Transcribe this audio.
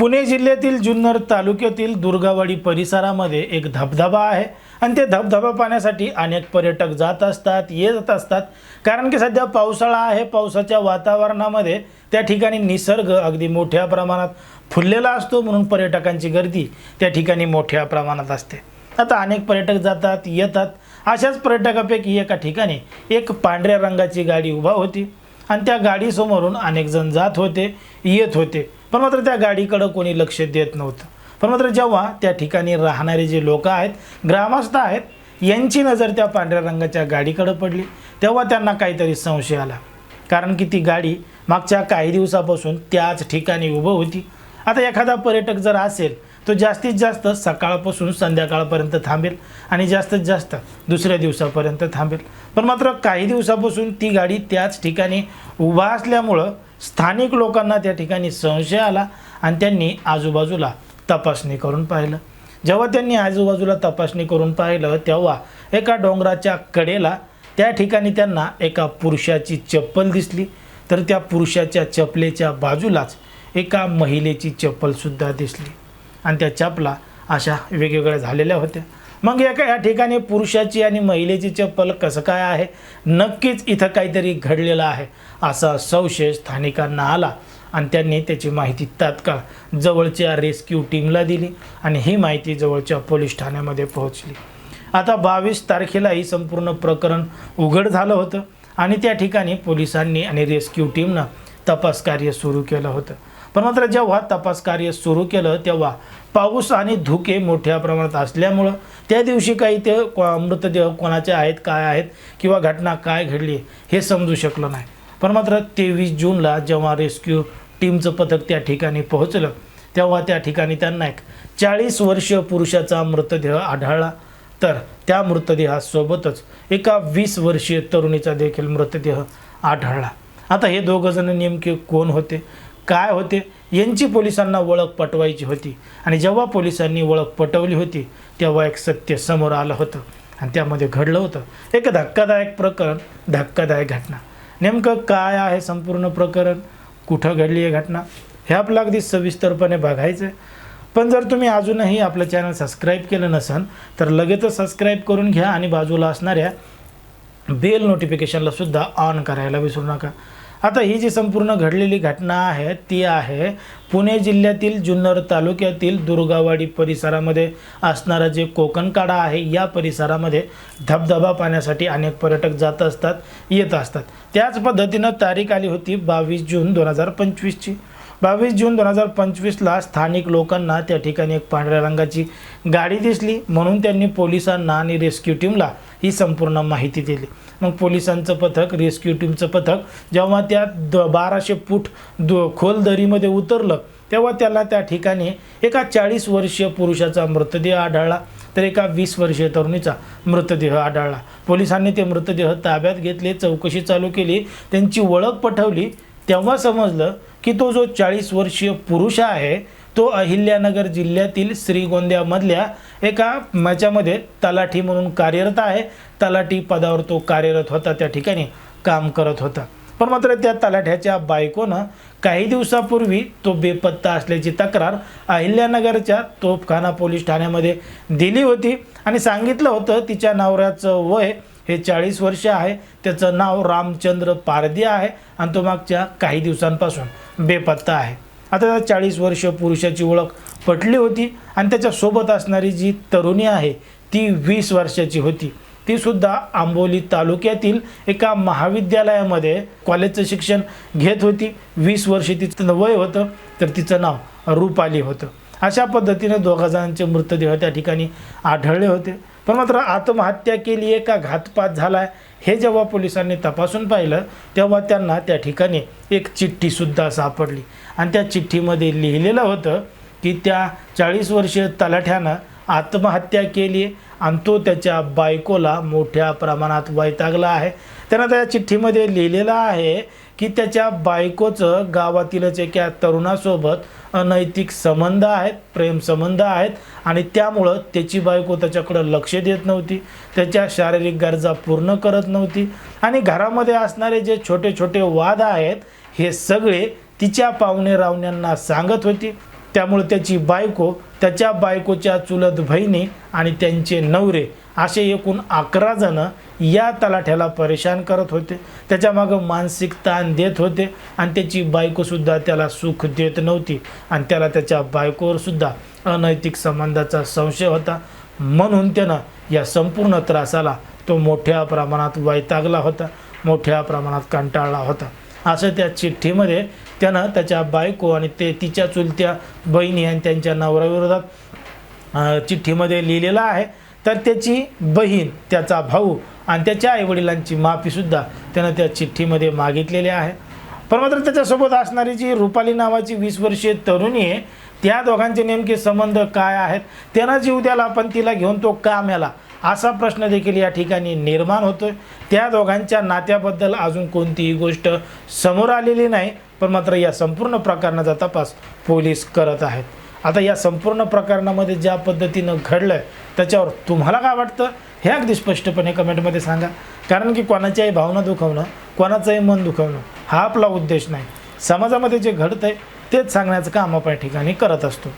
पुणे जिल्ह्यातील जुन्नर तालुक्यातील दुर्गावाडी परिसरामध्ये एक धबधबा आहे. आणि ते धबधबा पाहण्यासाठी अनेक पर्यटक जात असतात येत असतात. कारण की सध्या पावसाळा आहे. पावसाच्या वातावरणामध्ये त्या ठिकाणी निसर्ग अगदी मोठ्या प्रमाणात फुललेला असतो म्हणून पर्यटकांची गर्दी त्या ठिकाणी मोठ्या प्रमाणात असते. आता अनेक पर्यटक जातात येतात. अशाच पर्यटकापैकी एका ठिकाणी एक पांढऱ्या रंगाची गाडी उभा होती. आणि त्या गाडीसमोरून अनेक जण जात होते येत होते. पण मात्र त्या गाडीकडं कोणी लक्ष देत नव्हतं. पण मात्र जेव्हा त्या ठिकाणी राहणारे जे लोक आहेत ग्रामस्थ आहेत यांची नजर त्या पांढऱ्या रंगाच्या गाडीकडं पडली. तेव्हा त्यांना काहीतरी संशय आला. कारण की ती गाडी मागच्या काही दिवसापासून त्याच ठिकाणी उभं होती. आता एखादा पर्यटक जर असेल तो जास्तीत जास्त सकाळपासून संध्याकाळपर्यंत थांबेल आणि जास्तीत जास्त दुसऱ्या दिवसापर्यंत थांबेल. पण मात्र काही दिवसापासून ती गाडी त्याच ठिकाणी उभा असल्यामुळं स्थानिक लोकांना त्या ठिकाणी संशय आला आणि त्यांनी आजूबाजूला तपासणी करून पाहिलं. जेव्हा त्यांनी आजूबाजूला तपासणी करून पाहिलं तेव्हा एका डोंगराच्या कडेला त्या ठिकाणी त्यांना एका पुरुषाची चप्पल दिसली. तर त्या पुरुषाच्या चपलेच्या बाजूलाच एका महिलेची चप्पलसुद्धा दिसली. आणि त्या चपला अशा वेगवेगळ्या झालेल्या होत्या. मग एका या ठिकाणी पुरुषाची आणि महिलेची चप्पल कसं काय आहे? नक्कीच इथं काहीतरी घडलेलं आहे असा संशय स्थानिकांना आला. आणि त्यांनी त्याची माहिती तात्काळ जवळच्या रेस्क्यू टीमला दिली आणि ही माहिती जवळच्या पोलीस ठाण्यामध्ये पोहोचली. आता बावीस तारखेला ही संपूर्ण प्रकरण उघड झालं होतं आणि त्या ठिकाणी पोलिसांनी आणि रेस्क्यू टीमनं तपास कार्य सुरू केलं होतं. पण मात्र जेव्हा तपास कार्य सुरू केलं तेव्हा पाऊस आणि धुके मोठ्या प्रमाणात असल्यामुळं त्या दिवशी काही ते को- मृतदेह कोणाचे आहेत काय आहेत किंवा घटना काय घडली हे समजू शकलं नाही. पण मात्र तेवीस जूनला जेव्हा रेस्क्यू टीमचं पथक त्या ठिकाणी पोहोचलं तेव्हा त्या ठिकाणी त्यांना एक चाळीस वर्षीय पुरुषाचा मृतदेह आढळला. तर त्या मृतदेहासोबतच एका वीस वर्षीय तरुणीचा देखील मृतदेह आढळला. आता हे दोघंजण नेमके कोण होते? काय होते? यांची पोलिसांना ओळख पटवायची होती. आणि जेव्हा पोलिसांनी ओळख पटवली होती तेव्हा एक सत्य समोर आलं होतं. आणि त्यामध्ये घडलं होतं. एक धक्कादायक प्रकरण धक्कादायक घटना. नेमकं काय आहे संपूर्ण प्रकरण? कुठं घडली आहे घटना? हे आपलं अगदी सविस्तरपणे बघायचं आहे पण जर तुम्ही अजूनही आपलं चॅनल सबस्क्राईब केलं नसाल तर लगेचच सबस्क्राईब करून घ्या आणि बाजूला असणाऱ्या बेल नोटिफिकेशनला सुद्धा ऑन करायला विसरू नका. आता ही जी संपूर्ण घडलेली घटना आहे ती आहे पुणे जिल्ह्यातील जुन्नर तालुक्यातील दुर्गावाडी परिसरामध्ये. असणारा जे कोकणकाडा आहे या परिसरामध्ये धबधबा पाहण्यासाठी अनेक पर्यटक जात असतात येत असतात. त्याच पद्धतीनं तारीख आली होती बावीस जून दोन हजार पंचवीसची. बावीस जून दोन हजार पंचवीसला स्थानिक लोकांना त्या ठिकाणी एक पांढऱ्या रंगाची गाडी दिसली. म्हणून त्यांनी पोलिसांना आणि रेस्क्यू टीमला ही संपूर्ण माहिती दिली. मग पोलिसांचं पथक रेस्क्यू टीमचं पथक जेव्हा त्या द बाराशे फूट दो खोल दरीमध्ये उतरलं तेव्हा त्याला त्या ठिकाणी एका चाळीस वर्षीय पुरुषाचा मृतदेह आढळला. तर एका वीस वर्षीय तरुणीचा मृतदेह आढळला. पोलिसांनी ते मृतदेह ताब्यात घेतले चौकशी चालू केली. त्यांची ओळख पटवली. तेव्हा समजलं की तो जो चाळीस वर्षीय पुरुष आहे तो अहिल्यानगर जिल्ह्यातील श्रीगोंद्यामधल्या एका याच्यामध्ये तलाठी म्हणून कार्यरत आहे. तलाठी पदावर तो कार्यरत होता त्या ठिकाणी काम करत होता. पण मात्र त्या तलाठ्याच्या बायकोनं काही दिवसापूर्वी तो बेपत्ता असल्याची तक्रार अहिल्यानगरच्या तोफखाना पोलीस ठाण्यामध्ये दिली होती. आणि सांगितलं होतं तिच्या नवऱ्याचं वय हे चाळीस वर्ष आहे. त्याचं नाव रामचंद्र पारदी आहे आणि तो मागच्या काही दिवसांपासून बेपत्ता आहे. आता त्या चाळीस वर्ष पुरुषाची ओळख पटली होती आणि त्याच्यासोबत असणारी जी तरुणी आहे ती वीस वर्षाची होती. ती सुद्धा आंबोली तालुक्यातील एका महाविद्यालयामध्ये कॉलेजचं शिक्षण घेत होती. वीस वर्षे तिचं वय होतं तर तिचं नाव रूपाली होतं. अशा पद्धतीनं दोघा जणांचे मृतदेह त्या ठिकाणी आढळले होते. पण मात्र आत्महत्या केली आहे का घातपात झाला आहे हे जेव्हा पोलिसांनी तपासून पाहिलं तेव्हा त्यांना त्या ठिकाणी एक चिठ्ठीसुद्धा सापडली. आणि त्या चिठ्ठीमध्ये लिहिलेलं होतं की त्या चाळीस वर्षीय तलाठ्यानं आत्महत्या केली आणि तो त्याच्या बायकोला मोठ्या प्रमाणात वैतागला आहे. त्यानं त्या चिठ्ठीमध्ये लिहिलेलं आहे की त्याच्या बायकोचं गावातीलच एका तरुणासोबत अनैतिक संबंध आहेत प्रेमसंबंध आहेत आणि त्यामुळं त्याची बायको त्याच्याकडं लक्ष देत नव्हती. त्याच्या शारीरिक गरजा पूर्ण करत नव्हती. आणि घरामध्ये असणारे जे छोटे छोटे वाद आहेत हे सगळे तिच्या पाहुणे रावण्यांना सांगत होती. त्यामुळे त्याची बायको त्याच्या बायकोच्या चुलत बहिणी आणि त्यांचे नवरे असे एकूण अकरा जणं या तलाठ्याला परेशान करत होते. त्याच्यामागं मानसिक ताण देत होते आणि त्याची बायकोसुद्धा त्याला सुख देत नव्हती आणि त्याला त्याच्या बायकोवरसुद्धा अनैतिक संबंधाचा संशय होता. म्हणून त्यानं या संपूर्ण त्रासाला तो मोठ्या प्रमाणात वैतागला होता मोठ्या प्रमाणात कंटाळला होता. असं त्या चिठ्ठीमध्ये त्यानं त्याच्या बायको आणि ते तिच्या चुलत्या बहिणी आणि त्यांच्या नवऱ्याविरोधात चिठ्ठीमध्ये लिहिलेलं आहे. तर त्याची बहीण त्याचा भाऊ आणि त्याच्या आईवडिलांची माफीसुद्धा त्यानं त्या चिठ्ठीमध्ये मागितलेली आहे. पण मात्र त्याच्यासोबत असणारी जी रुपाली नावाची वीस वर्षीय तरुणी आहे त्या दोघांचे नेमके संबंध काय आहेत? त्यांना जीव द्याला पण तिला घेऊन तो का असा प्रश्न देखील या ठिकाणी निर्माण होतो त्या दोघांच्या नात्याबद्दल अजून कोणतीही गोष्ट समोर आलेली नाही पण मात्र या संपूर्ण प्रकरणाचा तपास पोलीस करत आहेत. आता या संपूर्ण प्रकरणामध्ये ज्या पद्धतीनं घडलं आहे त्याच्यावर तुम्हाला काय वाटतं? हे अगदी स्पष्टपणे कमेंटमध्ये सांगा. कारण की कोणाच्याही भावना दुखवणं कोणाचंही मन दुखवणं हा आपला उद्देश नाही. समाजामध्ये जे घडतं आहे तेच सांगण्याचं काम आपण या ठिकाणी करत असतो.